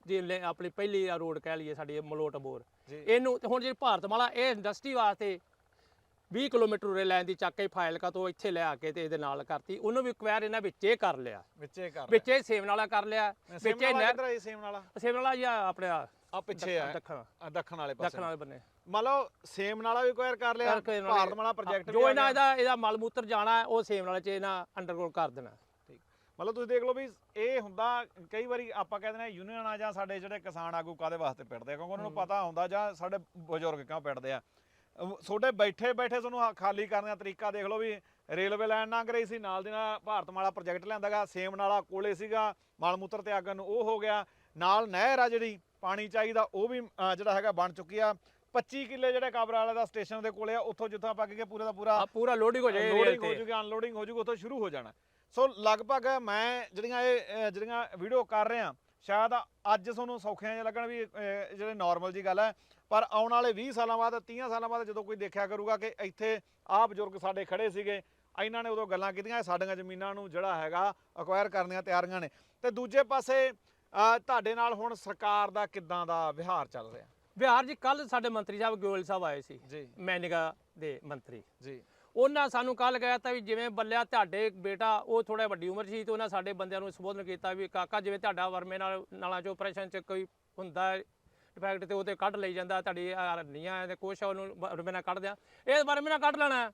ਜੇ ਆਪਣੀ ਪਹਿਲੀ ਰੋਡ ਕਹਿ ਲਈਏ ਸਾਡੀ ਮਲੋਟ ਬੋਰ। ਜੀ। ਇਹਨੂੰ ਹੁਣ ਜਿਹੜੀ ਭਾਰਤਮਾਲਾ ਇਹ ਇੰਡਸਟਰੀ ਵਾਸਤੇ 20 ਕਿਲੋਮੀਟਰ ਉਰੇ ਲੈਣ ਦੀ ਚੱਕ ਕੇ ਫਾਇਲਕਾ ਤੋਂ ਇੱਥੇ ਲੈ ਆ ਕੇ ਤੇ ਇਹਦੇ ਨਾਲ ਕਰਤੀ। ਉਹਨੂੰ ਵੀ ਕੁਐਰ ਇਹਨਾਂ ਵਿੱਚੇ ਕਰ ਲਿਆ। ਵਿੱਚੇ ਕਰ ਵਿੱਚੇ ਸੇਮ ਨਾਲਾ ਕਰ ਲਿਆ। ਵਿੱਚੇ ਨਹਿਰ ਸੇਮ ਵਾਲਾ ਸੇਮ ਨਾਲਾ ਜਾਂ ਆਪਣੇ ਆ ਪਿੱਛੇ ਆ। ਦੱਖਣ ਆ ਦੱਖਣ ਵਾਲੇ ਪਾਸੇ। ਦੱਖਣ ਵਾਲੇ ਬੰਨੇ। ਮੰਨ ਲਓ ਸੇਮ ਨਾਲਾ ਵੀ ਕੁਐਰ ਕਰ ਲਿਆ ਨਾਲੇ- ਭਾਰਤ ਵਾਲਾ ਪ੍ਰੋਜੈਕਟ ਜੋ ਇਹਨਾਂ ਇਹਦਾ ਇਹਦਾ ਮਲ ਮੂਤਰ ਜਾਣਾ ਉਹ ਸੇਮ ਨਾਲੇ ਚ ਇਹਨਾਂ ਅੰਡਰਗਰਾਉਂਡ ਕਰ ਦੇਣਾ। ਮਤਲਬ ਤੁਸੀਂ ਦੇਖ ਲਓ ਵੀ ਇਹ ਹੁੰਦਾ ਕਈ ਵਾਰੀ ਆਪਾਂ ਕਹਿੰਦੇ ਨੇ ਯੂਨੀਅਨਾਂ ਜਾਂ ਸਾਡੇ ਜਿਹੜੇ ਕਿਸਾਨ ਆਗੂ ਕਾਦੇ ਵਾਸਤੇ ਪਿੜਦੇ ਆ? ਕਿਉਂਕਿ ਉਹਨਾਂ ਨੂੰ ਪਤਾ ਹੁੰਦਾ ਜਾਂ ਸਾਡੇ ਬਜ਼ੁਰਗ ਕਿਉਂ ਪਿੜਦੇ ਆ? ਤੁਹਾਡੇ ਬੈਠੇ ਬੈਠੇ ਤੁਹਾਨੂੰ ਆਹ ਖਾਲੀ ਕਰਨ ਦਾ ਤਰੀਕਾ ਦੇਖ ਲਓ ਵੀ ਰੇਲਵੇ ਲਾਈਨ ਲੰਘ ਰਹੀ ਸੀ ਨਾਲ ਦੀ ਨਾਲ ਭਾਰਤਮਾਲਾ ਪ੍ਰੋਜੈਕਟ ਲਿਆਂਦਾਗਾ ਸੇਮ ਨਾਲਾ ਕੋਲੇ ਸੀਗਾ ਮਾਲ ਮੂਤਰ ਤੇ ਆਗਨ ਨੂੰ ਉਹ ਹੋ ਗਿਆ। ਨਾਲ ਨਹਿਰ ਆ ਜਿਹੜੀ ਪਾਣੀ ਚਾਹੀਦਾ ਉਹ ਵੀ ਜਿਹੜਾ ਹੈਗਾ ਬਣ ਚੁੱਕੀ ਆ। 25 ਕਿੱਲੇ ਜਿਹੜੇ ਕਾਬਰਾ ਵਾਲੇ ਦਾ ਸਟੇਸ਼ਨ ਦੇ ਕੋਲੇ ਆ ਉੱਥੋਂ ਜਿੱਥੋਂ ਆਪਾਂ ਅੱਗੇ ਪੂਰੇ ਦਾ ਪੂਰਾ ਪੂਰਾ ਲੋਡਿੰਗ ਹੋ ਜਾਏ ਲੋਡਿੰਗ ਹੋ ਜੂਗੀ ਅਨਲੋਡਿੰਗ ਹੋ ਜੂਗੀ ਉੱਥੋਂ ਸ਼ੁਰੂ ਹੋ ਜਾਣਾ। ਸੋ ਲਗਭਗ ਮੈਂ ਜਿਹੜੀਆਂ ਇਹ ਜਿਹੜੀਆਂ ਵੀਡੀਓ ਕਰ ਰਿਹਾ ਸ਼ਾਇਦ ਅੱਜ ਤੁਹਾਨੂੰ ਸੌਖੀਆਂ ਜਿਹਾ ਲੱਗਣ ਵੀ ਜਿਹੜੇ ਨਾਰਮਲ ਜੀ ਗੱਲ ਹੈ ਪਰ ਆਉਣ ਵਾਲੇ 20 ਸਾਲਾਂ ਬਾਅਦ 30 ਸਾਲਾਂ ਬਾਅਦ ਜਦੋਂ ਕੋਈ ਦੇਖਿਆ ਕਰੂਗਾ ਕਿ ਇੱਥੇ ਆਹ ਬਜ਼ੁਰਗ ਸਾਡੇ ਖੜੇ ਸੀਗੇ ਇਹਨਾਂ ਨੇ ਉਦੋਂ ਗੱਲਾਂ ਕੀਤੀਆਂ ਸਾਡੀਆਂ ਜ਼ਮੀਨਾਂ ਨੂੰ ਜਿਹੜਾ ਹੈਗਾ ਅਕਵਾਇਰ ਕਰਨ ਦੀਆਂ ਤਿਆਰੀਆਂ ਨੇ। ਤੇ ਦੂਜੇ ਪਾਸੇ ਤੁਹਾਡੇ ਨਾਲ ਹੁਣ ਸਰਕਾਰ ਦਾ ਕਿੱਦਾਂ ਦਾ ਵਿਹਾਰ ਚੱਲ ਰਿਹਾ? ਬਿਹਾਰ ਜੀ ਕੱਲ ਸਾਡੇ ਮੰਤਰੀ ਸਾਹਿਬ ਗੋਇਲ ਸਾਹਿਬ ਆਏ ਸੀ ਜੀ। ਮੈਨਿਗਾ ਦੇ ਮੰਤਰੀ। ਜੀ। ਉਹਨਾਂ ਸਾਨੂੰ ਕੱਲ ਕਹਿ ਤਾ ਵੀ ਜਿਵੇਂ ਬੱਲਿਆ ਤੁਹਾਡੇ ਬੇਟਾ ਉਹ ਥੋੜਾ ਵੱਡੀ ਉਮਰ ਸੀ ਤੇ ਉਹਨਾਂ ਸਾਡੇ ਬੰਦਿਆਂ ਨੂੰ ਸੰਬੋਧਨ ਕੀਤਾ ਵੀ ਕਾਕਾ ਜਿਵੇਂ ਤੁਹਾਡਾ ਵਰਮੇ ਨਾਲ ਨਾਲਾਂ ਚ ਆਪਰੇਸ਼ਨ ਚ ਕੋਈ ਹੁੰਦਾ ਡਿਫੈਕਟ ਤੇ ਉਹ ਤੇ ਕੱਢ ਲਈ ਜਾਂਦਾ ਤੁਹਾਡੀ ਹਰਨੀਆਂ ਤੇ ਕੁਛ ਉਹਨੂੰ ਵਰਮੇ ਨਾਲ ਕੱਢ ਦਿਆਂ। ਇਹ ਵਰਮੇ ਨਾਲ ਕੱਢ ਲੈਣਾ।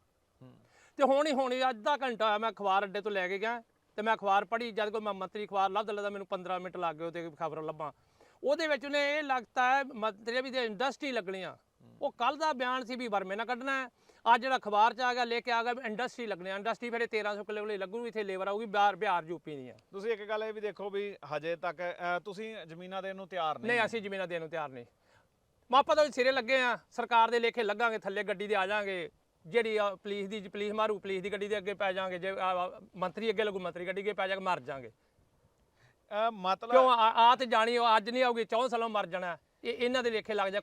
ਤੇ ਹੁਣ ਹੀ ਹੁਣ ਹੀ ਅੱਧਾ ਘੰਟਾ ਹੋਇਆ ਮੈਂ ਅਖਬਾਰ ਅੱਡੇ ਤੋਂ ਲੈ ਕੇ ਗਿਆ ਤੇ ਮੈਂ ਅਖਬਾਰ ਪੜ੍ਹੀ ਜਦ ਕੋਈ ਮੈਂ ਮੰਤਰੀ ਅਖਬਾਰ ਲੱਭ ਲੱਦਾ ਮੈਨੂੰ 15 ਮਿੰਟ ਲੱਗ ਗਏ ਉਹਤੇ ਖਬਰ ਲੱਭਾਂ। ਉਹਦੇ ਵਿੱਚ ਉਹਨੇ ਇਹ ਲੱਗਦਾ ਹੈ ਮੰਤਰੀ ਵੀ ਤੇ ਇੰਡਸਟਰੀ ਲੱਗਣੀਆਂ। ਉਹ ਕੱਲ ਦਾ ਬਿਆਨ ਸੀ ਵੀ ਵਰਮੇ ਨਾਲ ਕੱਢਣਾ ਹੈ। ਅੱਜ ਜਿਹੜਾ ਅਖਬਾਰ ਚ ਆ ਗਿਆ ਲੈ ਕੇ ਆ ਗਿਆ ਵੀ ਇੰਡਸਟਰੀ ਲੱਗਣੀ ਇੰਡਸਟਰੀ ਫਿਰ ਇਹ 1300 ਕਿੱਲੇ ਵਾਲੀ ਲੱਗੂ ਇੱਥੇ ਲੇਬਰ ਆਊਗੀ ਬਿਹਾਰ ਬਿਹਾਰ ਯੂਪੀ ਦੀਆਂ। ਤੁਸੀਂ ਇੱਕ ਗੱਲ ਇਹ ਵੀ ਦੇਖੋ ਵੀ ਹਜੇ ਤੱਕ ਅਹ, ਤੁਸੀਂ ਜ਼ਮੀਨਾਂ ਦੇਣ ਨੂੰ ਤਿਆਰ ਨਹੀਂ। ਨਹੀਂ ਅਸੀਂ ਜ਼ਮੀਨਾਂ ਦੇਣ ਨੂੰ ਤਿਆਰ ਨਹੀਂ। ਮਾਪਾ ਤਾਂ ਸਿਰੇ ਲੱਗੇ ਆ ਸਰਕਾਰ ਦੇ ਲੇਖੇ ਲੱਗਾਂਗੇ ਥੱਲੇ ਗੱਡੀ ਦੇ ਆ ਜਾਾਂਗੇ। ਜਿਹੜੀ ਆ ਪੁਲਿਸ ਦੀ ਪੁਲਿਸ ਮਾਰੂ ਪੁਲਿਸ ਦੀ ਗੱਡੀ ਦੇ ਅੱਗੇ ਪੈ ਜਾਾਂਗੇ। ਜੇ ਆ- ਆ ਮੰਤਰੀ ਅੱਗੇ ਲੱਗੂ ਮੰਤਰੀ ਗੱਡੀ ਅੱਗੇ ਪੈ ਜਾਾਂਗੇ ਮਰ ਜਾਾਂਗੇ। ਅਹ, ਮਤਲਬ ਕਿਉਂ? ਆ ਆ ਤੇ ਜਾਣੀ ਉਹ ਅੱਜ ਨਹੀਂ ਆਉਗੀ 4 ਸਾਲਾਂ ਮਰ ਜਾਣਾ। ਇਹ ਇਹਨਾਂ ਦੇ ਲੇਖੇ ਲੱਗ ਜਾ।